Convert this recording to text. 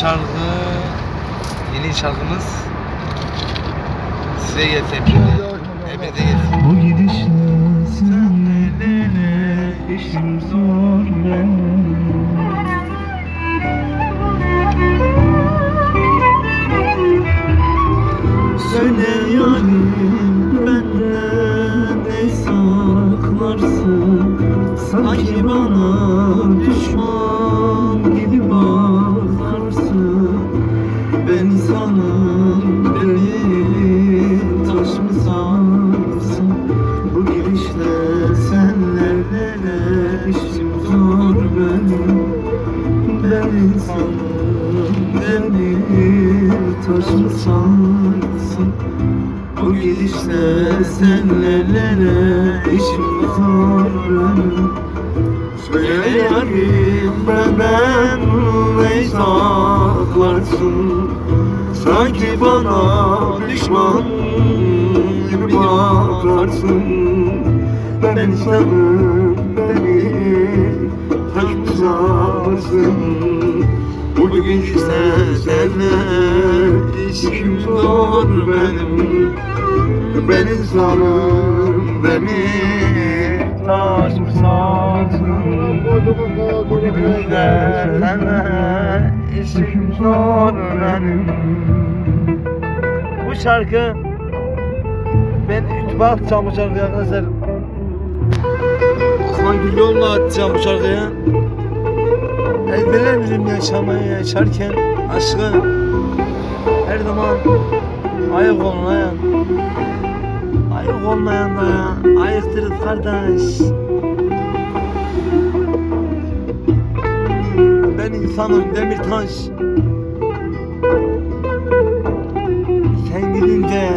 şarkı yeni şarkımız size gelsin hepinize. Hepinize gelsin. Bu gidişle senlerle işim zor benim Söyle yarim benden ne saklarsın Sanki bana düşman insanım sansın? Bu gidişle sen işim zor benim. Ben insanım Bu gidişle sen işim zor benim. Söyle yarim benden ne saklarsın Sanki bana düşman gibi bakarsın. Ben insanım beni tanızarsın Bugün ise senle işim zor benim. Ben insanım beni tanızarsın Bugün ise senle işim zor benim Bu şarkı ben YouTube'a atacağım bu şarkıyı arkadaşlar. Osman Gülyol'la atacağım bu şarkıyı. Ezberlerim yaşamayı yaşarken aşkı her zaman ayık olun ayan. Ayık olmayan da. Ayıktırız kardeş. Ben insanım Demirtaş. gününde